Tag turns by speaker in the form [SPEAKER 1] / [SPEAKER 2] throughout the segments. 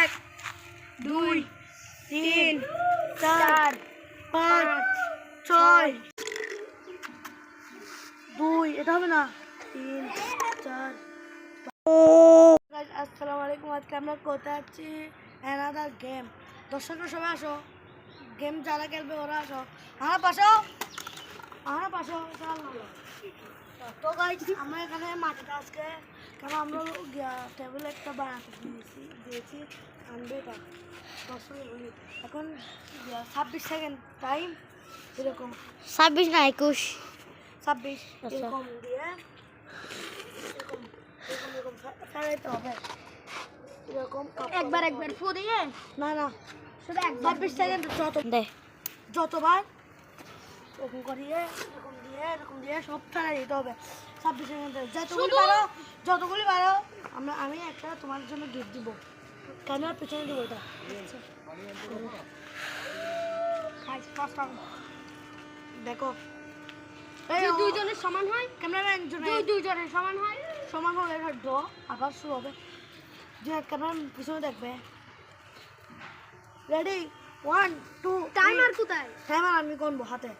[SPEAKER 1] এক দুই তিন চার পাঁচ ছয় দুই এটা হবে না তিন চার আসসালামু আলাইকুম আজকে আমরা কোথায় আছি অ্যানাদার গেম দর্শকরা সবাই আসো গেম যারা খেলবে ওরা আসো হ্যাঁ পাশো হ্যাঁ পাশো তো গাইছি আমরা এখানে মাঠে আজকে কারণ আমরা ট্যাবলেট একটা বানাতে দিয়েছি দিয়েছি আনবে টাকা এখন ছাব্বিশ সেকেন্ড টাইম এরকম
[SPEAKER 2] ছাব্বিশ না একুশ
[SPEAKER 1] ছাব্বিশ আচ্ছা। এরকম দিয়ে এরকম এরকম
[SPEAKER 2] একবার একবার ফু দিয়ে
[SPEAKER 1] না না শুধু একবার ছাব্বিশ সেকেন্ড যত যতবার করিয়ে এরকম দিয়ে এরকম দিয়ে সব ফেলা দিতে হবে ছাব্বিশের মধ্যে যতগুলি পারো যতগুলি পারো আমরা আমি একটা তোমার জন্য গিফট দিব ক্যামেরার পিছনে দিব এটা দেখো
[SPEAKER 2] দুইজনের সমান হয় ক্যামেরা দুইজনের সমান হয়
[SPEAKER 1] সমান হলে এটা আবার শুরু হবে যে ক্যামেরা পিছনে দেখবে রেডি ওয়ান টু
[SPEAKER 2] টাইমার কোথায়
[SPEAKER 1] টাইমার আমি কোন হাতে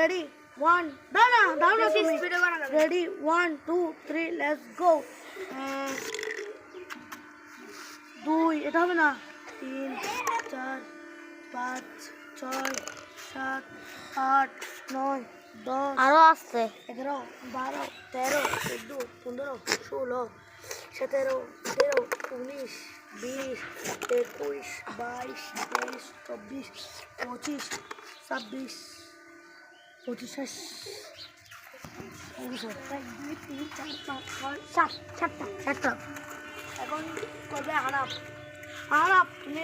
[SPEAKER 1] রেডি ওয়ান দাও না দাও না তুমি ready one two three let's go দুই এটা হবে না তিন চার পাঁচ ছয় সাত আট নয় দশ আরও আসছে এগারো বারো তেরো চোদ্দ পনেরো ষোলো সতেরো তেরো উনিশ বিশ একুশ বাইশ তেইশ চব্বিশ পঁচিশ ছাব্বিশ পঁচিশ সাতটা এখন করবে আজকে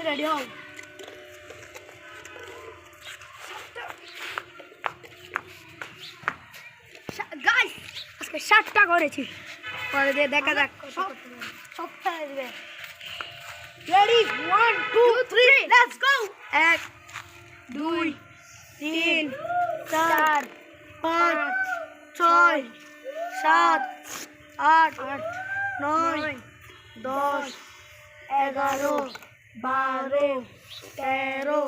[SPEAKER 2] সাতটা করেছি
[SPEAKER 1] পরে দিয়ে দেখা যাক রেডি ওয়ান সাত আট আট নয় দশ এগারো বারো তেরো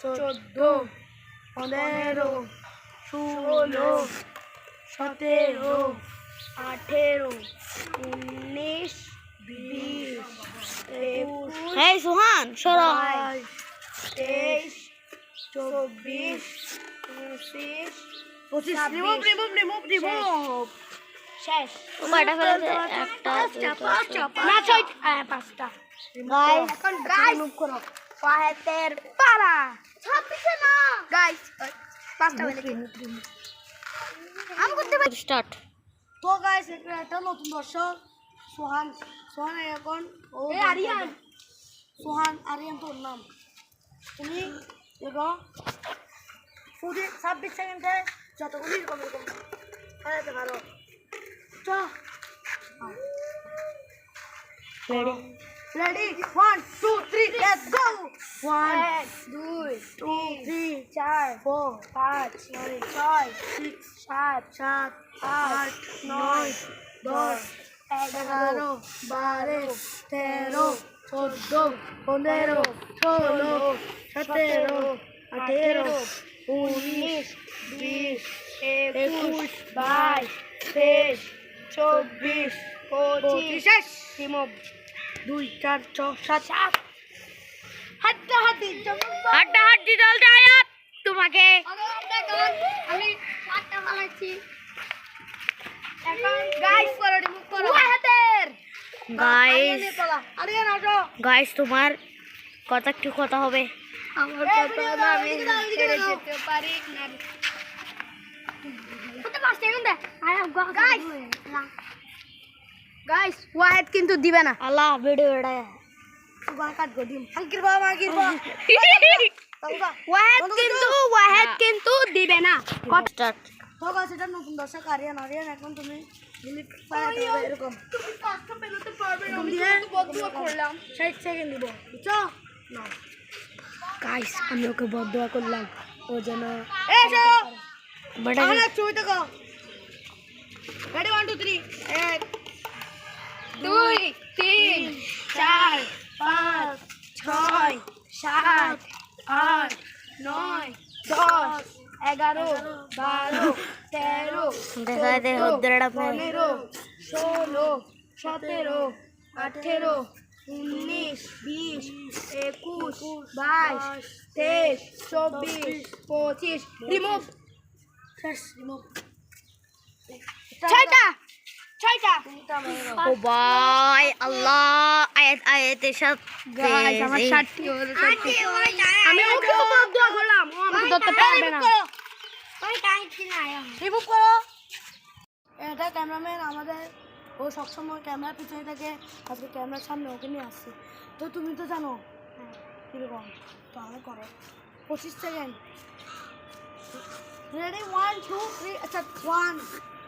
[SPEAKER 1] চোদ্দ পনেরো ষোলো সতেরো আঠেরো উনিশ বিশ এই সুহান তেইশ চব্বিশ পঁচিশ পঁচিশ
[SPEAKER 2] একটা না পাঁচটা
[SPEAKER 1] গাইস এখন গাইস মুভ করো পাহেতের গাইস পাঁচটা ফেলেছে আমি স্টার্ট তো গাইস একটা নতুন দর্শক সোহান সোহান এখন
[SPEAKER 2] ও আরিয়ান
[SPEAKER 1] সোহান আরিয়ান তোর নাম তুমি দেখো কুড়ি ছাব্বিশ সেকেন্ডে যতগুলি কমে কমে খেলাতে পারো stop. Ready? Ready? One, two, three, let's go! One, two, three, three four, four, five, six, five, six, five, seven, eight, nine, দশ এগারো বারো তেরো চোদ্দ পনেরো ষোলো সতেরো আঠেরো হিমব দুই চার ছ সাত সাত হাড্ডাহাড্ডি
[SPEAKER 2] হাড্ডাহাড্ডি দলটা আয়াত তোমাকে
[SPEAKER 1] আমি সাতটা বানাইছি
[SPEAKER 2] গাইস তোমার কথা একটু কথা হবে
[SPEAKER 1] আমার কথা আমি ছেড়ে যেতে পারি না
[SPEAKER 2] কত আয় গাইস
[SPEAKER 1] গাইস ওয়াহেদ কিন্তু দিবে না
[SPEAKER 2] আল্লাহ ভিডিও এটা
[SPEAKER 1] সুগার কাট গো দিম আঙ্কির বাবা আঙ্কির বাবা
[SPEAKER 2] ওয়াহেদ কিন্তু ওয়াহেদ কিন্তু দিবে না
[SPEAKER 1] কত স্টার্ট তো গাইস এটা নতুন দর্শক আরিয়ান আরিয়ান এখন তুমি লিমিট পাই এরকম
[SPEAKER 2] তুমি পাঁচটা পেলোতে পারবে না আমি তো বদুয়া করলাম
[SPEAKER 1] 60 সেকেন্ড দিব বুঝছো না গাইস আমি ওকে বদুয়া করলাম ও যেন এসো বেটা চুই তো গো রেডি 1 2 3 1 দুই তিন চার পাঁচ ছয় সাত আট নয় দশ এগারো বারো তেরো পনেরো ষোলো সতেরো আঠেরো উনিশ বিশ একুশ বাইশ তেইশ চব্বিশ পঁচিশ রিমুভ রিমুভ
[SPEAKER 2] ছয়টা আল্লাহ আমি করো
[SPEAKER 1] ক্যামেরাম্যান আমাদের ও সবসময় ক্যামেরা পিছনে থাকে আজকে ক্যামেরার সামনে ওকে নিয়ে আসছে তো তুমি তো জানো কিরকম তো আমি করো পঁচিশ second ready one two three আচ্ছা ওয়ান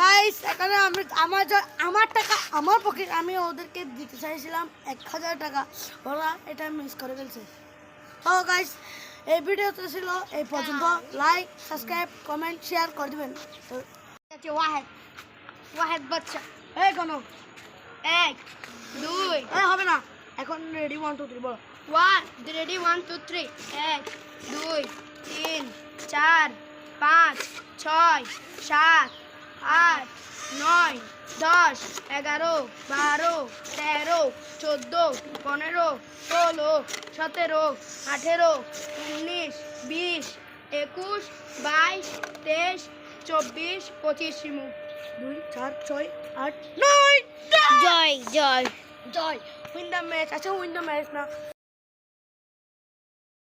[SPEAKER 1] গাইস এখানে আমি আমার আমার টাকা আমার পক্ষে আমি ওদেরকে দিতে চাইছিলাম এক হাজার টাকা ওরা এটা মিস করে ফেলছে ও oh, গাইস এই ভিডিওতে ছিল এই পর্যন্ত লাইক সাবস্ক্রাইব কমেন্ট শেয়ার করে দেবেন
[SPEAKER 2] ওয়াহেদ ওয়াহেদ বাচ্চা এই কোনো এক দুই
[SPEAKER 1] হবে না এখন রেডি ওয়ান টু থ্রি বলো
[SPEAKER 2] one ready one two three এক দুই তিন চার পাঁচ ছয় সাত আট নয় দশ এগারো বারো তেরো চোদ্দো পনেরো ষোলো সতেরো আঠেরো উনিশ বিশ একুশ বাইশ তেইশ চব্বিশ পঁচিশ
[SPEAKER 1] দুই চার ছয় আট নয় জয়
[SPEAKER 2] জয় জয়
[SPEAKER 1] উইন দ্য ম্যাচ আচ্ছা উইন দ্য ম্যাচ না